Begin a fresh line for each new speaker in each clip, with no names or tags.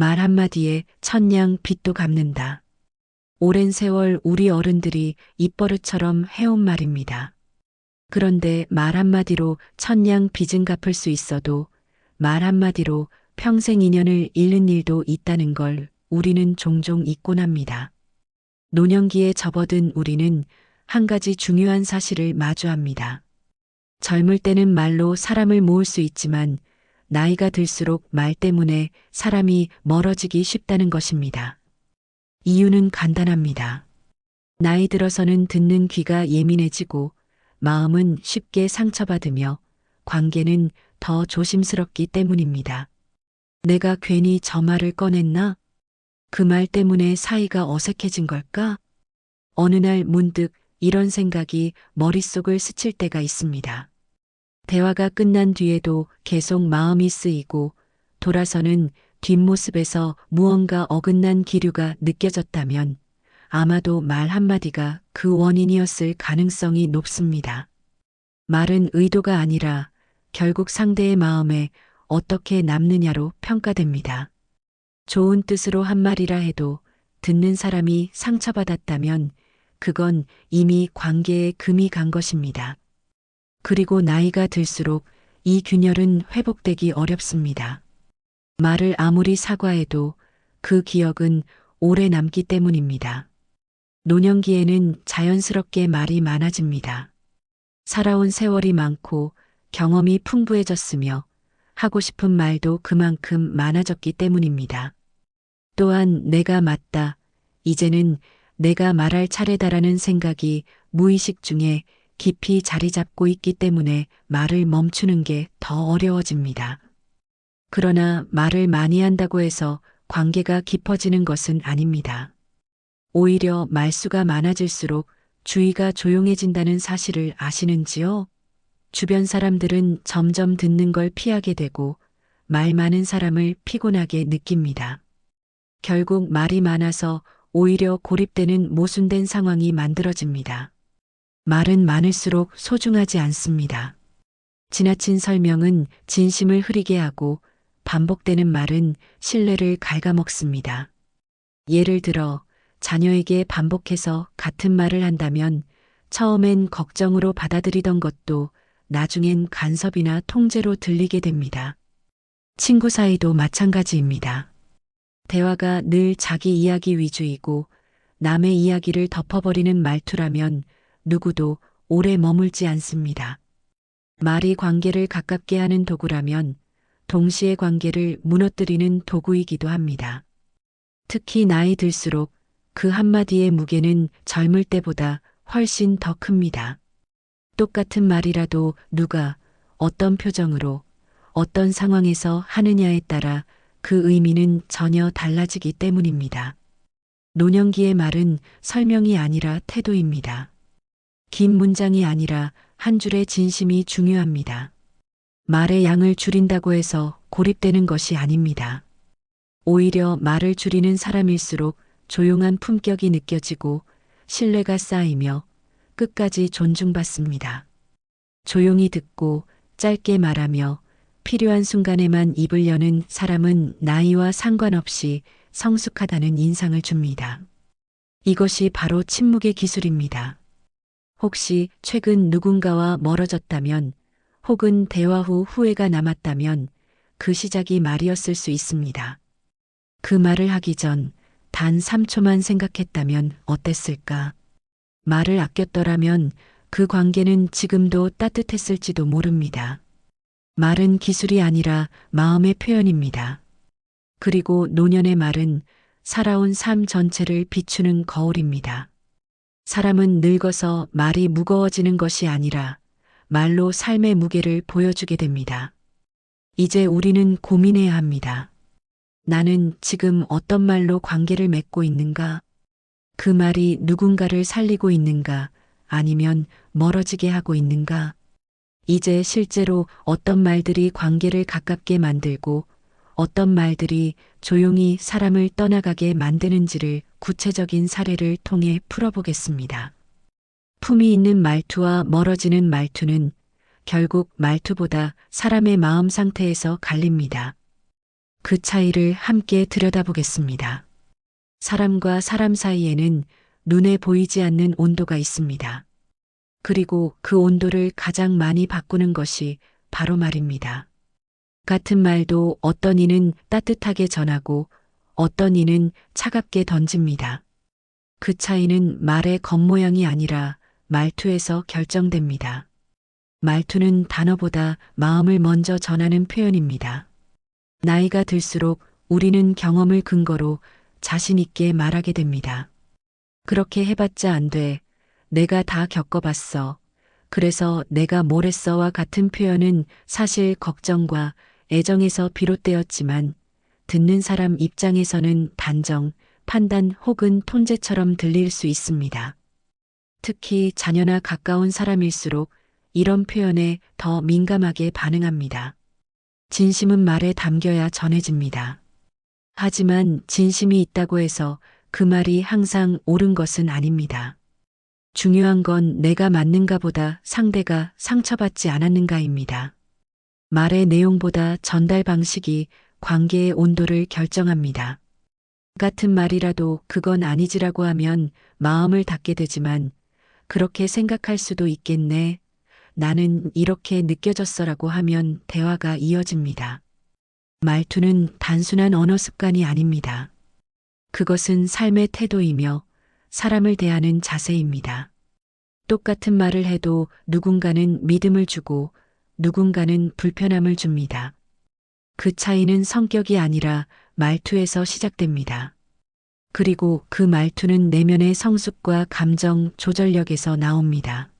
말 한마디에 천냥 빚도 갚는다. 오랜 세월 우리 어른들이 입버릇처럼 해온 말입니다. 그런데 말 한마디로 천냥 빚은 갚을 수 있어도 말 한마디로 평생 인연을 잃는 일도 있다는 걸 우리는 종종 잊곤 합니다. 노년기에 접어든 우리는 한 가지 중요한 사실을 마주합니다. 젊을 때는 말로 사람을 모을 수 있지만 나이가 들수록 말 때문에 사람이 멀어지기 쉽다는 것입니다. 이유는 간단합니다. 나이 들어서는 듣는 귀가 예민해지고 마음은 쉽게 상처받으며 관계는 더 조심스럽기 때문입니다. 내가 괜히 저 말을 꺼냈나? 그 말 때문에 사이가 어색해진 걸까? 어느 날 문득 이런 생각이 머릿속을 스칠 때가 있습니다. 대화가 끝난 뒤에도 계속 마음이 쓰이고 돌아서는 뒷모습에서 무언가 어긋난 기류가 느껴졌다면 아마도 말 한마디가 그 원인이었을 가능성이 높습니다. 말은 의도가 아니라 결국 상대의 마음에 어떻게 남느냐로 평가됩니다. 좋은 뜻으로 한 말이라 해도 듣는 사람이 상처받았다면 그건 이미 관계에 금이 간 것입니다. 그리고 나이가 들수록 이 균열은 회복되기 어렵습니다. 말을 아무리 사과해도 그 기억은 오래 남기 때문입니다. 노년기에는 자연스럽게 말이 많아집니다. 살아온 세월이 많고 경험이 풍부해졌으며 하고 싶은 말도 그만큼 많아졌기 때문입니다. 또한 내가 맞다. 이제는 내가 말할 차례다라는 생각이 무의식 중에 깊이 자리 잡고 있기 때문에 말을 멈추는 게 더 어려워집니다. 그러나 말을 많이 한다고 해서 관계가 깊어지는 것은 아닙니다. 오히려 말수가 많아질수록 주의가 조용해진다는 사실을 아시는지요? 주변 사람들은 점점 듣는 걸 피하게 되고 말 많은 사람을 피곤하게 느낍니다. 결국 말이 많아서 오히려 고립되는 모순된 상황이 만들어집니다. 말은 많을수록 소중하지 않습니다. 지나친 설명은 진심을 흐리게 하고 반복되는 말은 신뢰를 갉아먹습니다. 예를 들어 자녀에게 반복해서 같은 말을 한다면 처음엔 걱정으로 받아들이던 것도 나중엔 간섭이나 통제로 들리게 됩니다. 친구 사이도 마찬가지입니다. 대화가 늘 자기 이야기 위주이고 남의 이야기를 덮어버리는 말투라면 누구도 오래 머물지 않습니다. 말이 관계를 가깝게 하는 도구라면 동시에 관계를 무너뜨리는 도구이기도 합니다. 특히 나이 들수록 그 한마디의 무게는 젊을 때보다 훨씬 더 큽니다. 똑같은 말이라도 누가 어떤 표정으로 어떤 상황에서 하느냐에 따라 그 의미는 전혀 달라지기 때문입니다. 노년기의 말은 설명이 아니라 태도입니다. 긴 문장이 아니라 한 줄의 진심이 중요합니다. 말의 양을 줄인다고 해서 고립되는 것이 아닙니다. 오히려 말을 줄이는 사람일수록 조용한 품격이 느껴지고 신뢰가 쌓이며 끝까지 존중받습니다. 조용히 듣고 짧게 말하며 필요한 순간에만 입을 여는 사람은 나이와 상관없이 성숙하다는 인상을 줍니다. 이것이 바로 침묵의 기술입니다. 혹시 최근 누군가와 멀어졌다면 혹은 대화 후 후회가 남았다면 그 시작이 말이었을 수 있습니다. 그 말을 하기 전 단 3초만 생각했다면 어땠을까? 말을 아꼈더라면 그 관계는 지금도 따뜻했을지도 모릅니다. 말은 기술이 아니라 마음의 표현입니다. 그리고 노년의 말은 살아온 삶 전체를 비추는 거울입니다. 사람은 늙어서 말이 무거워지는 것이 아니라 말로 삶의 무게를 보여주게 됩니다. 이제 우리는 고민해야 합니다. 나는 지금 어떤 말로 관계를 맺고 있는가? 그 말이 누군가를 살리고 있는가? 아니면 멀어지게 하고 있는가? 이제 실제로 어떤 말들이 관계를 가깝게 만들고 어떤 말들이 조용히 사람을 떠나가게 만드는지를 구체적인 사례를 통해 풀어보겠습니다. 품이 있는 말투와 멀어지는 말투는 결국 말투보다 사람의 마음 상태에서 갈립니다. 그 차이를 함께 들여다보겠습니다. 사람과 사람 사이에는 눈에 보이지 않는 온도가 있습니다. 그리고 그 온도를 가장 많이 바꾸는 것이 바로 말입니다. 같은 말도 어떤 이는 따뜻하게 전하고 어떤 이는 차갑게 던집니다. 그 차이는 말의 겉모양이 아니라 말투에서 결정됩니다. 말투는 단어보다 마음을 먼저 전하는 표현입니다. 나이가 들수록 우리는 경험을 근거로 자신있게 말하게 됩니다. 그렇게 해봤자 안 돼. 내가 다 겪어봤어. 그래서 내가 뭘 했어와 같은 표현은 사실 걱정과 애정에서 비롯되었지만 듣는 사람 입장에서는 단정, 판단 혹은 통제처럼 들릴 수 있습니다. 특히 자녀나 가까운 사람일수록 이런 표현에 더 민감하게 반응합니다. 진심은 말에 담겨야 전해집니다. 하지만 진심이 있다고 해서 그 말이 항상 옳은 것은 아닙니다. 중요한 건 내가 맞는가 보다 상대가 상처받지 않았는가입니다. 말의 내용보다 전달 방식이 관계의 온도를 결정합니다. 같은 말이라도 그건 아니지라고 하면 마음을 닫게 되지만 그렇게 생각할 수도 있겠네. 나는 이렇게 느껴졌어라고 하면 대화가 이어집니다. 말투는 단순한 언어 습관이 아닙니다. 그것은 삶의 태도이며 사람을 대하는 자세입니다. 똑같은 말을 해도 누군가는 믿음을 주고 누군가는 불편함을 줍니다. 그 차이는 성격이 아니라 말투에서 시작됩니다. 그리고 그 말투는 내면의 성숙과 감정 조절력에서 나옵니다.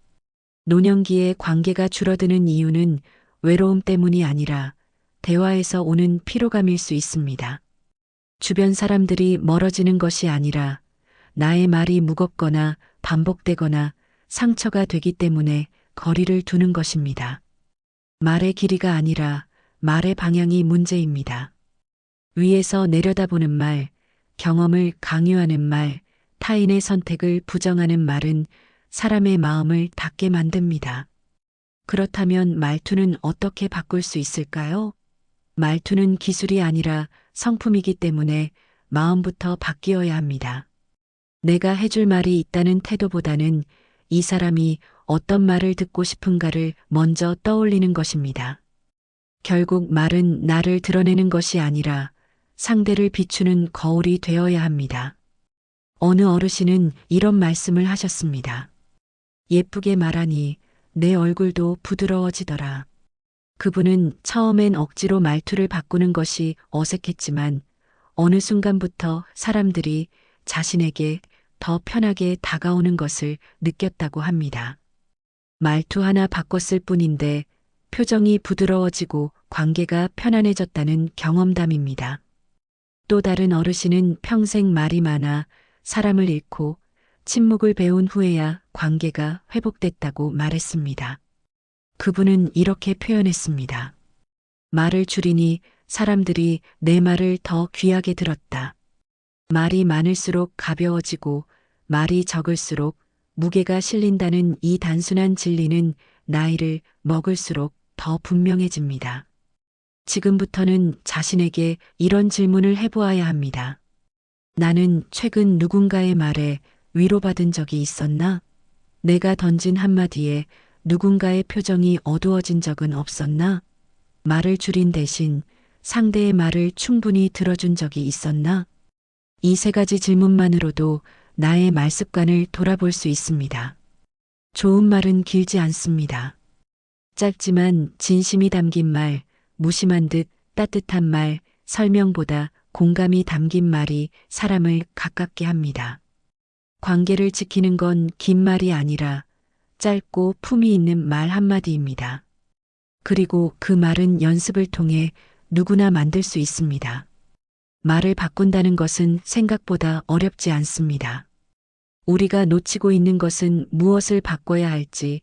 노년기에 관계가 줄어드는 이유는 외로움 때문이 아니라 대화에서 오는 피로감일 수 있습니다. 주변 사람들이 멀어지는 것이 아니라 나의 말이 무겁거나 반복되거나 상처가 되기 때문에 거리를 두는 것입니다. 말의 길이가 아니라 말의 방향이 문제입니다. 위에서 내려다보는 말, 경험을 강요하는 말, 타인의 선택을 부정하는 말은 사람의 마음을 닫게 만듭니다. 그렇다면 말투는 어떻게 바꿀 수 있을까요? 말투는 기술이 아니라 성품이기 때문에 마음부터 바뀌어야 합니다. 내가 해줄 말이 있다는 태도보다는 이 사람이 어떤 말을 듣고 싶은가를 먼저 떠올리는 것입니다. 결국 말은 나를 드러내는 것이 아니라 상대를 비추는 거울이 되어야 합니다. 어느 어르신은 이런 말씀을 하셨습니다. 예쁘게 말하니 내 얼굴도 부드러워지더라. 그분은 처음엔 억지로 말투를 바꾸는 것이 어색했지만 어느 순간부터 사람들이 자신에게 더 편하게 다가오는 것을 느꼈다고 합니다. 말투 하나 바꿨을 뿐인데 표정이 부드러워지고 관계가 편안해졌다는 경험담입니다. 또 다른 어르신은 평생 말이 많아 사람을 잃고 침묵을 배운 후에야 관계가 회복됐다고 말했습니다. 그분은 이렇게 표현했습니다. 말을 줄이니 사람들이 내 말을 더 귀하게 들었다. 말이 많을수록 가벼워지고 말이 적을수록 무게가 실린다는 이 단순한 진리는 나이를 먹을수록 더 분명해집니다. 지금부터는 자신에게 이런 질문을 해보아야 합니다. 나는 최근 누군가의 말에 위로받은 적이 있었나? 내가 던진 한마디에 누군가의 표정이 어두워진 적은 없었나? 말을 줄인 대신 상대의 말을 충분히 들어준 적이 있었나? 이 세 가지 질문만으로도 나의 말 습관을 돌아볼 수 있습니다. 좋은 말은 길지 않습니다. 짧지만 진심이 담긴 말, 무심한 듯 따뜻한 말, 설명보다 공감이 담긴 말이 사람을 가깝게 합니다. 관계를 지키는 건 긴 말이 아니라 짧고 품이 있는 말 한마디입니다. 그리고 그 말은 연습을 통해 누구나 만들 수 있습니다. 말을 바꾼다는 것은 생각보다 어렵지 않습니다. 우리가 놓치고 있는 것은 무엇을 바꿔야 할지,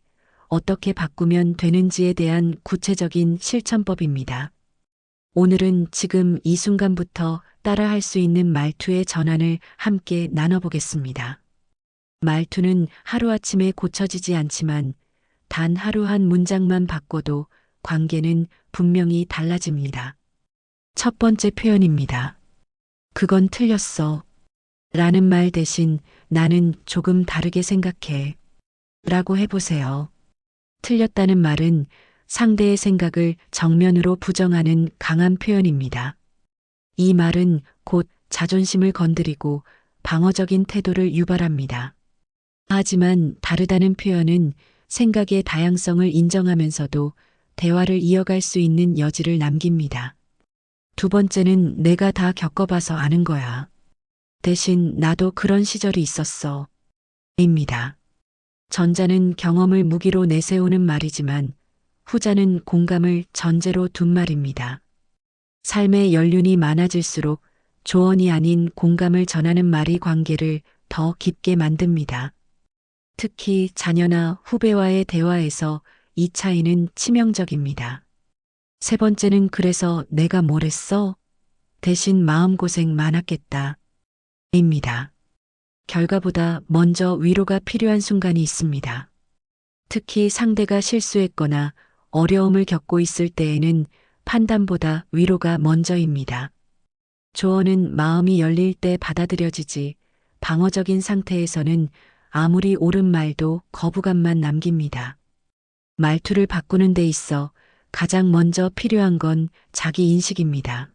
어떻게 바꾸면 되는지에 대한 구체적인 실천법입니다. 오늘은 지금 이 순간부터 따라 할 수 있는 말투의 전환을 함께 나눠보겠습니다. 말투는 하루아침에 고쳐지지 않지만 단 하루 한 문장만 바꿔도 관계는 분명히 달라집니다. 첫 번째 표현입니다. 그건 틀렸어. 라는 말 대신 나는 조금 다르게 생각해. 라고 해보세요. 틀렸다는 말은 상대의 생각을 정면으로 부정하는 강한 표현입니다. 이 말은 곧 자존심을 건드리고 방어적인 태도를 유발합니다. 하지만 다르다는 표현은 생각의 다양성을 인정하면서도 대화를 이어갈 수 있는 여지를 남깁니다. 두 번째는 내가 다 겪어봐서 아는 거야. 대신 나도 그런 시절이 있었어. 입니다. 전자는 경험을 무기로 내세우는 말이지만 후자는 공감을 전제로 둔 말입니다. 삶의 연륜이 많아질수록 조언이 아닌 공감을 전하는 말이 관계를 더 깊게 만듭니다. 특히 자녀나 후배와의 대화에서 이 차이는 치명적입니다. 세 번째는 그래서 내가 뭘 했어? 대신 마음고생 많았겠다. 입니다. 결과보다 먼저 위로가 필요한 순간이 있습니다. 특히 상대가 실수했거나 어려움을 겪고 있을 때에는 판단보다 위로가 먼저입니다. 조언은 마음이 열릴 때 받아들여지지 방어적인 상태에서는 아무리 옳은 말도 거부감만 남깁니다. 말투를 바꾸는 데 있어 가장 먼저 필요한 건 자기 인식입니다.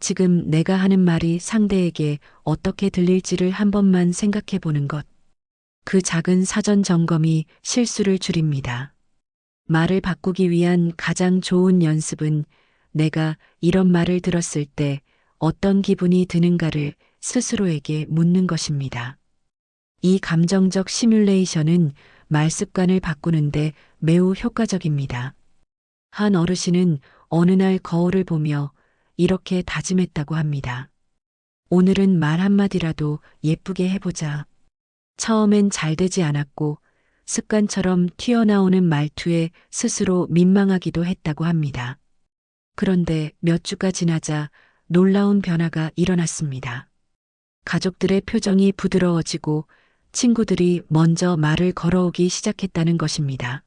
지금 내가 하는 말이 상대에게 어떻게 들릴지를 한 번만 생각해 보는 것. 그 작은 사전 점검이 실수를 줄입니다. 말을 바꾸기 위한 가장 좋은 연습은 내가 이런 말을 들었을 때 어떤 기분이 드는가를 스스로에게 묻는 것입니다. 이 감정적 시뮬레이션은 말 습관을 바꾸는데 매우 효과적입니다. 한 어르신은 어느 날 거울을 보며 이렇게 다짐했다고 합니다. 오늘은 말 한마디라도 예쁘게 해보자. 처음엔 잘 되지 않았고 습관처럼 튀어나오는 말투에 스스로 민망하기도 했다고 합니다. 그런데 몇 주가 지나자 놀라운 변화가 일어났습니다. 가족들의 표정이 부드러워지고 친구들이 먼저 말을 걸어오기 시작했다는 것입니다.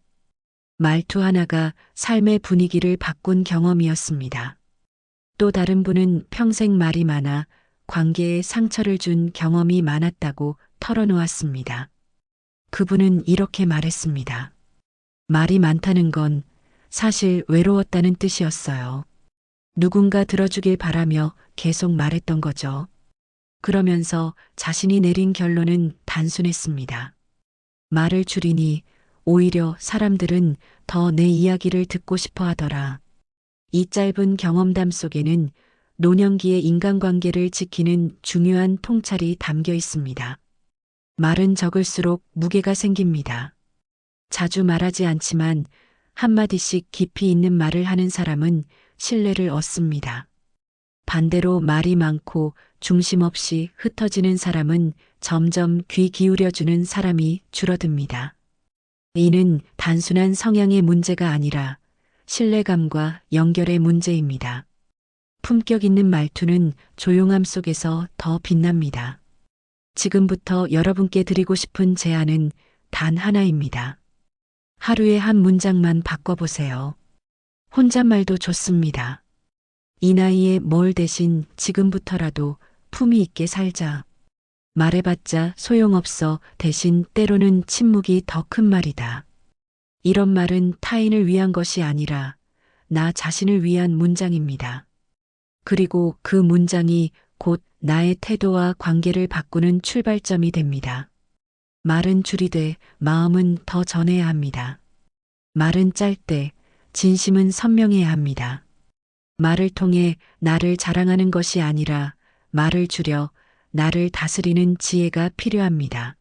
말투 하나가 삶의 분위기를 바꾼 경험이었습니다. 또 다른 분은 평생 말이 많아 관계에 상처를 준 경험이 많았다고 털어놓았습니다. 그분은 이렇게 말했습니다. 말이 많다는 건 사실 외로웠다는 뜻이었어요. 누군가 들어주길 바라며 계속 말했던 거죠. 그러면서 자신이 내린 결론은 단순했습니다. 말을 줄이니 오히려 사람들은 더 내 이야기를 듣고 싶어 하더라. 이 짧은 경험담 속에는 노년기의 인간관계를 지키는 중요한 통찰이 담겨 있습니다. 말은 적을수록 무게가 생깁니다. 자주 말하지 않지만 한마디씩 깊이 있는 말을 하는 사람은 신뢰를 얻습니다. 반대로 말이 많고 중심 없이 흩어지는 사람은 점점 귀 기울여주는 사람이 줄어듭니다. 이는 단순한 성향의 문제가 아니라 신뢰감과 연결의 문제입니다. 품격 있는 말투는 조용함 속에서 더 빛납니다. 지금부터 여러분께 드리고 싶은 제안은 단 하나입니다. 하루에 한 문장만 바꿔보세요. 혼잣말도 좋습니다. 이 나이에 뭘 대신 지금부터라도 품위 있게 살자. 말해봤자 소용없어 대신 때로는 침묵이 더 큰 말이다. 이런 말은 타인을 위한 것이 아니라 나 자신을 위한 문장입니다. 그리고 그 문장이 곧 나의 태도와 관계를 바꾸는 출발점이 됩니다. 말은 줄이되 마음은 더 전해야 합니다. 말은 짧되 진심은 선명해야 합니다. 말을 통해 나를 자랑하는 것이 아니라 말을 줄여 나를 다스리는 지혜가 필요합니다.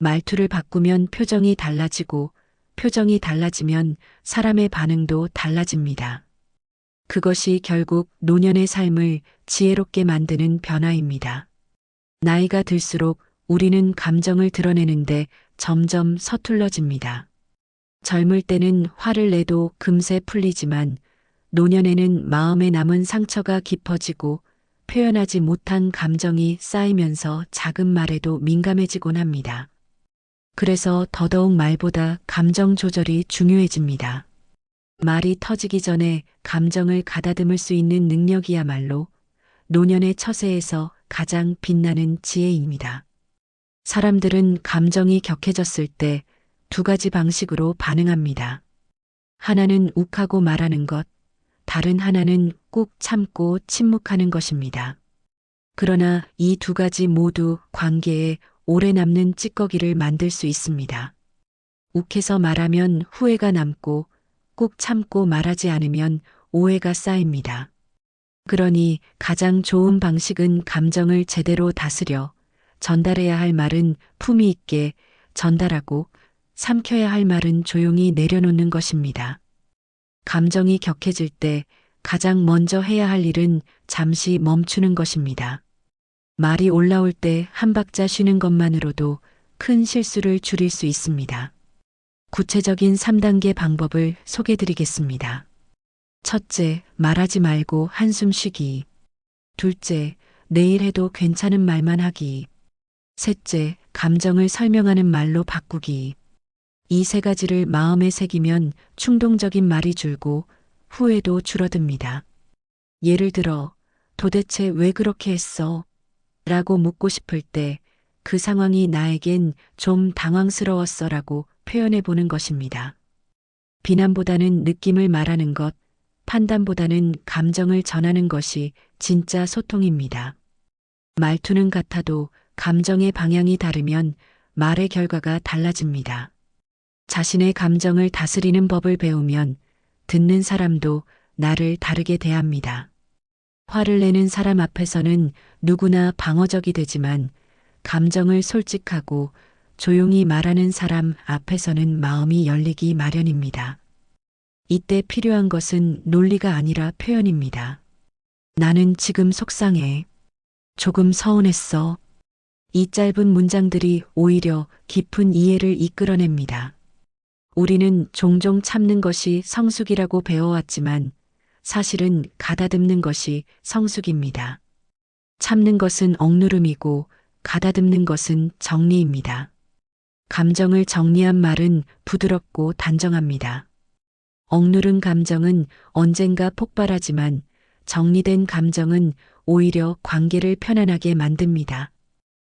말투를 바꾸면 표정이 달라지고 표정이 달라지면 사람의 반응도 달라집니다. 그것이 결국 노년의 삶을 지혜롭게 만드는 변화입니다. 나이가 들수록 우리는 감정을 드러내는데 점점 서툴러집니다. 젊을 때는 화를 내도 금세 풀리지만 노년에는 마음에 남은 상처가 깊어지고 표현하지 못한 감정이 쌓이면서 작은 말에도 민감해지곤 합니다. 그래서 더더욱 말보다 감정 조절이 중요해집니다. 말이 터지기 전에 감정을 가다듬을 수 있는 능력이야말로 노년의 처세에서 가장 빛나는 지혜입니다. 사람들은 감정이 격해졌을 때 두 가지 방식으로 반응합니다. 하나는 욱하고 말하는 것, 다른 하나는 꾹 참고 침묵하는 것입니다. 그러나 이 두 가지 모두 관계에 오래 남는 찌꺼기를 만들 수 있습니다. 욱해서 말하면 후회가 남고 꾹 참고 말하지 않으면 오해가 쌓입니다. 그러니 가장 좋은 방식은 감정을 제대로 다스려 전달해야 할 말은 품위 있게 전달하고 삼켜야 할 말은 조용히 내려놓는 것입니다. 감정이 격해질 때 가장 먼저 해야 할 일은 잠시 멈추는 것입니다. 말이 올라올 때 한 박자 쉬는 것만으로도 큰 실수를 줄일 수 있습니다. 구체적인 3단계 방법을 소개해 드리겠습니다. 첫째, 말하지 말고 한숨 쉬기. 둘째, 내일 해도 괜찮은 말만 하기. 셋째, 감정을 설명하는 말로 바꾸기. 이 세 가지를 마음에 새기면 충동적인 말이 줄고 후회도 줄어듭니다. 예를 들어, 도대체 왜 그렇게 했어? 라고 묻고 싶을 때 그 상황이 나에겐 좀 당황스러웠어 라고 표현해 보는 것입니다. 비난보다는 느낌을 말하는 것, 판단보다는 감정을 전하는 것이 진짜 소통입니다. 말투는 같아도 감정의 방향이 다르면 말의 결과가 달라집니다. 자신의 감정을 다스리는 법을 배우면 듣는 사람도 나를 다르게 대합니다. 화를 내는 사람 앞에서는 누구나 방어적이 되지만 감정을 솔직하고 조용히 말하는 사람 앞에서는 마음이 열리기 마련입니다. 이때 필요한 것은 논리가 아니라 표현입니다. 나는 지금 속상해. 조금 서운했어. 이 짧은 문장들이 오히려 깊은 이해를 이끌어냅니다. 우리는 종종 참는 것이 성숙이라고 배워왔지만 사실은 가다듬는 것이 성숙입니다. 참는 것은 억누름이고 가다듬는 것은 정리입니다. 감정을 정리한 말은 부드럽고 단정합니다. 억누른 감정은 언젠가 폭발하지만 정리된 감정은 오히려 관계를 편안하게 만듭니다.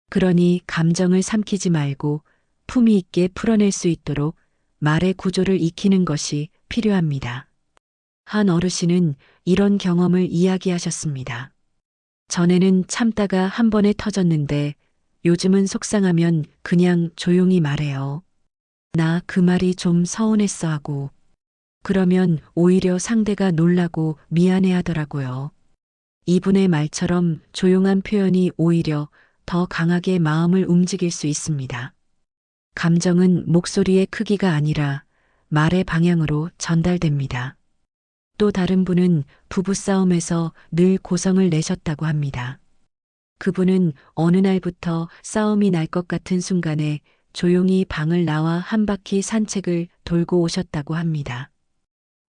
그러니 감정을 삼키지 말고 품위 있게 풀어낼 수 있도록 말의 구조를 익히는 것이 필요합니다. 한 어르신은 이런 경험을 이야기하셨습니다. 전에는 참다가 한 번에 터졌는데 요즘은 속상하면 그냥 조용히 말해요. 나 그 말이 좀 서운했어 하고 그러면 오히려 상대가 놀라고 미안해 하더라고요. 이분의 말처럼 조용한 표현이 오히려 더 강하게 마음을 움직일 수 있습니다. 감정은 목소리의 크기가 아니라 말의 방향으로 전달됩니다. 또 다른 분은 부부싸움에서 늘 고성을 내셨다고 합니다. 그분은 어느 날부터 싸움이 날 것 같은 순간에 조용히 방을 나와 한 바퀴 산책을 돌고 오셨다고 합니다.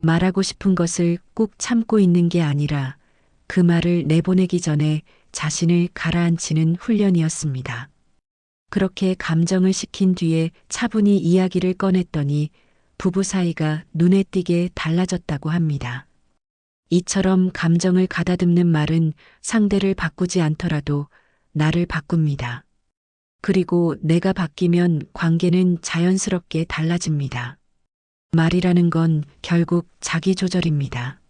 말하고 싶은 것을 꾹 참고 있는 게 아니라 그 말을 내보내기 전에 자신을 가라앉히는 훈련이었습니다. 그렇게 감정을 식힌 뒤에 차분히 이야기를 꺼냈더니 부부 사이가 눈에 띄게 달라졌다고 합니다. 이처럼 감정을 가다듬는 말은 상대를 바꾸지 않더라도 나를 바꿉니다. 그리고 내가 바뀌면 관계는 자연스럽게 달라집니다. 말이라는 건 결국 자기 조절입니다.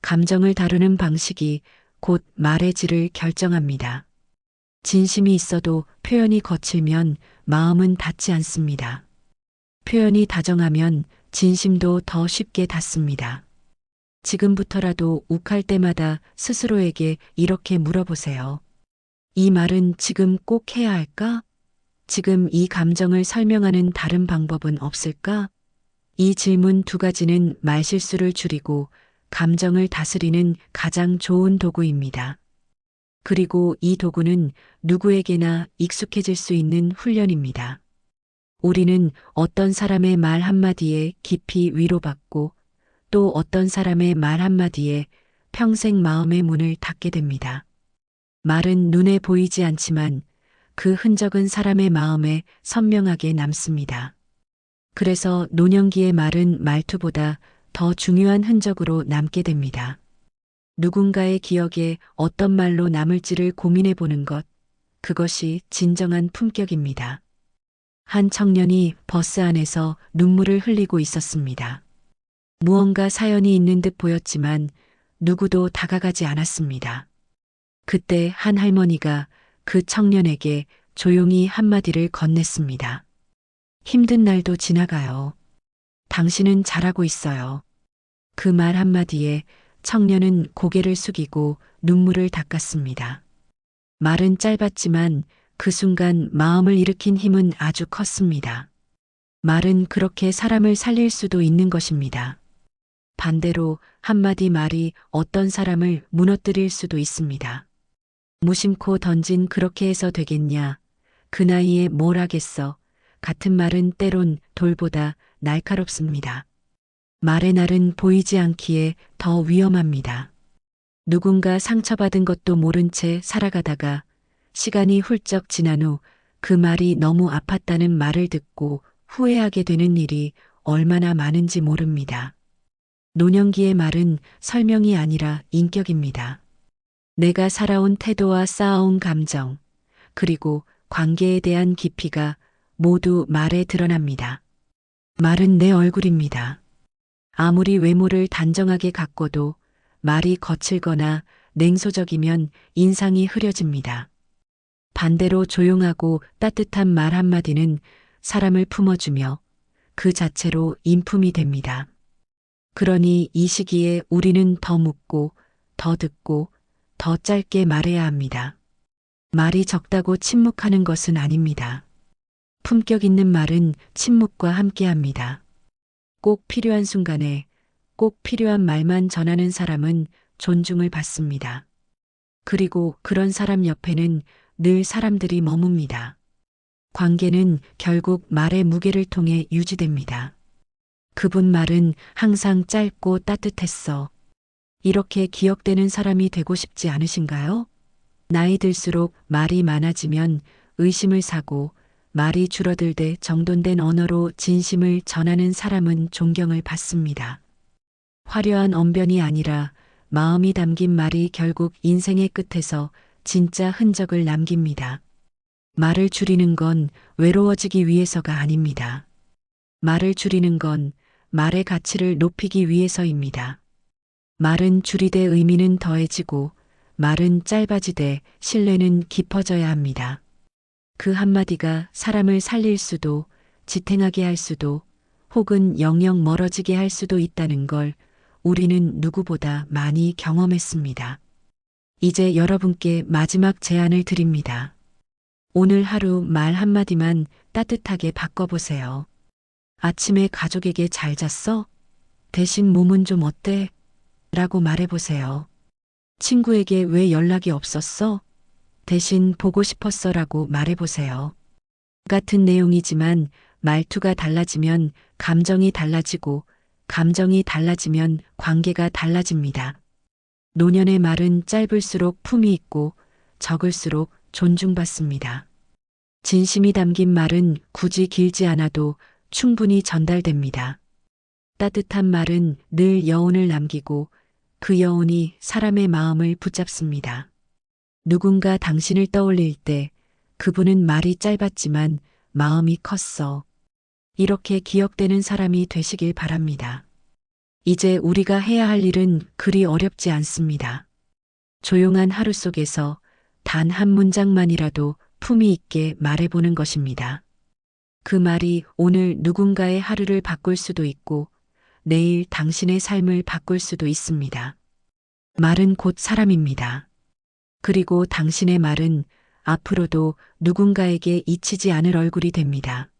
감정을 다루는 방식이 곧 말의 질을 결정합니다. 진심이 있어도 표현이 거칠면 마음은 닿지 않습니다. 표현이 다정하면 진심도 더 쉽게 닿습니다. 지금부터라도 욱할 때마다 스스로에게 이렇게 물어보세요. 이 말은 지금 꼭 해야 할까? 지금 이 감정을 설명하는 다른 방법은 없을까? 이 질문 두 가지는 말실수를 줄이고 감정을 다스리는 가장 좋은 도구입니다. 그리고 이 도구는 누구에게나 익숙해질 수 있는 훈련입니다. 우리는 어떤 사람의 말 한마디에 깊이 위로받고 또 어떤 사람의 말 한마디에 평생 마음의 문을 닫게 됩니다. 말은 눈에 보이지 않지만 그 흔적은 사람의 마음에 선명하게 남습니다. 그래서 노년기의 말은 말투보다 더 중요한 흔적으로 남게 됩니다. 누군가의 기억에 어떤 말로 남을지를 고민해 보는 것, 그것이 진정한 품격입니다. 한 청년이 버스 안에서 눈물을 흘리고 있었습니다. 무언가 사연이 있는 듯 보였지만 누구도 다가가지 않았습니다. 그때 한 할머니가 그 청년에게 조용히 한마디를 건넸습니다. 힘든 날도 지나가요. 당신은 잘하고 있어요. 그 말 한마디에 청년은 고개를 숙이고 눈물을 닦았습니다. 말은 짧았지만 그 순간 마음을 일으킨 힘은 아주 컸습니다. 말은 그렇게 사람을 살릴 수도 있는 것입니다. 반대로 한마디 말이 어떤 사람을 무너뜨릴 수도 있습니다. 무심코 던진 그렇게 해서 되겠냐. 그 나이에 뭘 하겠어. 같은 말은 때론 돌보다 날카롭습니다. 말의 날은 보이지 않기에 더 위험합니다. 누군가 상처받은 것도 모른 채 살아가다가 시간이 훌쩍 지난 후 그 말이 너무 아팠다는 말을 듣고 후회하게 되는 일이 얼마나 많은지 모릅니다. 노년기의 말은 설명이 아니라 인격입니다. 내가 살아온 태도와 쌓아온 감정, 그리고 관계에 대한 깊이가 모두 말에 드러납니다. 말은 내 얼굴입니다. 아무리 외모를 단정하게 가꿔도 말이 거칠거나 냉소적이면 인상이 흐려집니다. 반대로 조용하고 따뜻한 말 한마디는 사람을 품어주며 그 자체로 인품이 됩니다. 그러니 이 시기에 우리는 더 묻고, 더 듣고, 더 짧게 말해야 합니다. 말이 적다고 침묵하는 것은 아닙니다. 품격 있는 말은 침묵과 함께 합니다. 꼭 필요한 순간에 꼭 필요한 말만 전하는 사람은 존중을 받습니다. 그리고 그런 사람 옆에는 늘 사람들이 머뭅니다. 관계는 결국 말의 무게를 통해 유지됩니다. 그분 말은 항상 짧고 따뜻했어. 이렇게 기억되는 사람이 되고 싶지 않으신가요? 나이 들수록 말이 많아지면 의심을 사고 말이 줄어들되 정돈된 언어로 진심을 전하는 사람은 존경을 받습니다. 화려한 언변이 아니라 마음이 담긴 말이 결국 인생의 끝에서 진짜 흔적을 남깁니다. 말을 줄이는 건 외로워지기 위해서가 아닙니다. 말을 줄이는 건 말의 가치를 높이기 위해서입니다. 말은 줄이되 의미는 더해지고 말은 짧아지되 신뢰는 깊어져야 합니다. 그 한마디가 사람을 살릴 수도 지탱하게 할 수도 혹은 영영 멀어지게 할 수도 있다는 걸 우리는 누구보다 많이 경험했습니다. 이제 여러분께 마지막 제안을 드립니다. 오늘 하루 말 한마디만 따뜻하게 바꿔보세요. 아침에 가족에게 잘 잤어? 대신 몸은 좀 어때? 라고 말해보세요. 친구에게 왜 연락이 없었어? 대신 보고 싶었어 라고 말해보세요. 같은 내용이지만 말투가 달라지면 감정이 달라지고 감정이 달라지면 관계가 달라집니다. 노년의 말은 짧을수록 품이 있고 적을수록 존중받습니다. 진심이 담긴 말은 굳이 길지 않아도 충분히 전달됩니다. 따뜻한 말은 늘 여운을 남기고 그 여운이 사람의 마음을 붙잡습니다. 누군가 당신을 떠올릴 때 그분은 말이 짧았지만 마음이 컸어. 이렇게 기억되는 사람이 되시길 바랍니다. 이제 우리가 해야 할 일은 그리 어렵지 않습니다. 조용한 하루 속에서 단 한 문장만이라도 품위 있게 말해보는 것입니다. 그 말이 오늘 누군가의 하루를 바꿀 수도 있고 내일 당신의 삶을 바꿀 수도 있습니다. 말은 곧 사람입니다. 그리고 당신의 말은 앞으로도 누군가에게 잊히지 않을 얼굴이 됩니다.